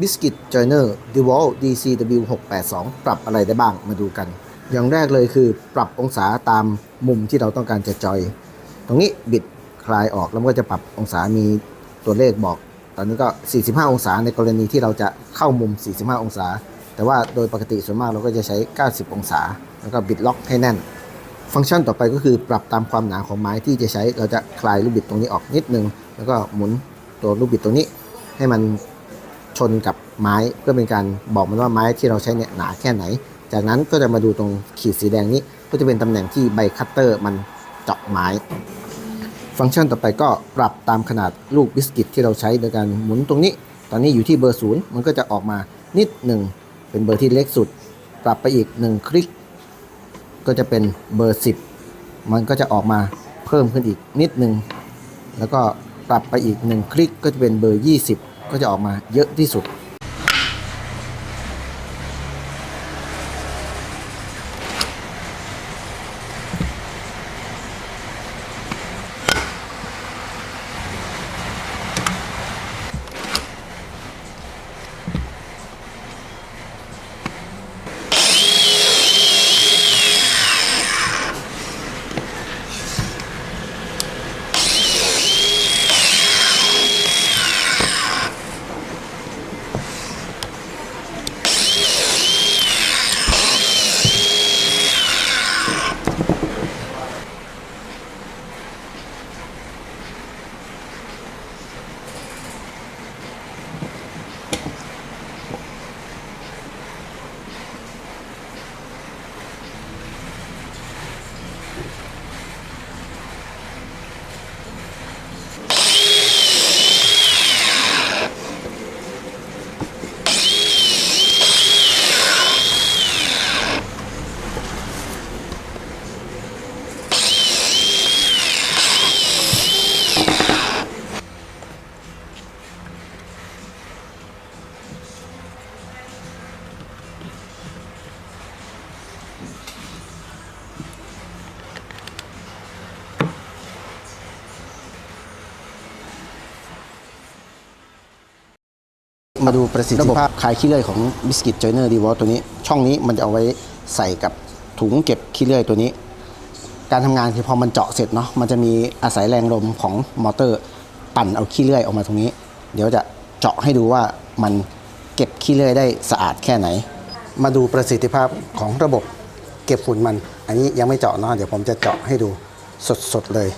Biscuit Joiner DeWalt DCW 682 ปรับอะไรได้บ้างมาดูกัน อย่างแรกเลยคือปรับองศาตามมุมที่เราต้องการจะจอย ตรงนี้บิดคลายออกแล้วมันก็จะปรับองศามีตัวเลขบอก ตอนนี้ก็ 45 องศาในกรณีที่เราจะเข้ามุม 45 องศา แต่ว่าโดยปกติส่วนมากเราก็จะใช้ 90 องศา แล้วก็บิดล็อกให้แน่น ฟังก์ชันต่อไปก็คือปรับตามความหนาของไม้ที่จะใช้เราจะคลายลูกบิดตรงนี้ออกนิดนึง แล้วก็หมุนตัวลูกบิดตรงนี้ให้มัน ชนกับไม้เพื่อเป็นการบอกมันว่าไม้ที่เราใช้เนี่ยหนาแค่ไหน จากนั้นก็จะมาดูตรงขีดสีแดงนี้ ก็จะเป็นตำแหน่งที่ใบคัตเตอร์มันเจาะไม้ ฟังก์ชันต่อไปก็ปรับตามขนาดลูกบิสกิตที่เราใช้โดยการหมุนตรงนี้ ตอนนี้อยู่ที่เบอร์ศูนย์มันก็จะออกมานิดหนึ่งเป็นเบอร์ที่เล็กสุด ปรับไปอีก 1 คลิก ก็จะเป็นเบอร์ 10 มันก็จะออกมาเพิ่มขึ้นอีกนิดหนึ่งแล้วก็ปรับไปอีก 1 คลิกก็จะเป็นเบอร์ 20 ก็จะออกมาเยอะที่สุด มาดูประสิทธิภาพคลายขี้เลื่อยของ Biscuit Joiner d e w a l t ตัวนี้ ช่องนี้มันจะเอาไว้ใส่กับถุงเก็บขี้เลื่อยตัวนี้ การทำงานคือพอมันเจาะเสร็จเนาะมันจะมีอาศัยแรงลมของมอเตอร์ ปั่นเอาขี้เลื่อยออกมาตรงนี้ เดี๋ยวจะเจาะให้ดูว่ามันเก็บขี้เลื่อยได้สะอาดแค่ไหน มาดูประสิทธิภาพของระบบเก็บฝุ่นมัน อันนี้ยังไม่เจาะเนาะเดี๋ยวผมจะเจาะให้ดูสดๆเลย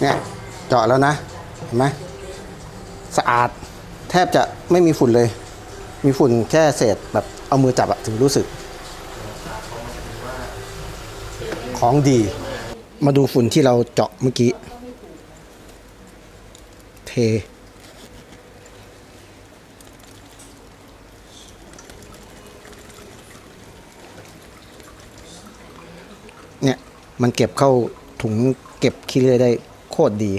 เนี่ยเจาะแล้วนะเห็นไหมสะอาดแทบจะไม่มีฝุ่นเลย มีฝุ่นแค่เศษแบบเอามือจับอะถึงรู้สึก ของดี มาดูฝุ่นที่เราเจาะเมื่อกี้ เท เนี่ย มันเก็บเข้าถุงเก็บขี้เลื่อยได้ โคตรดี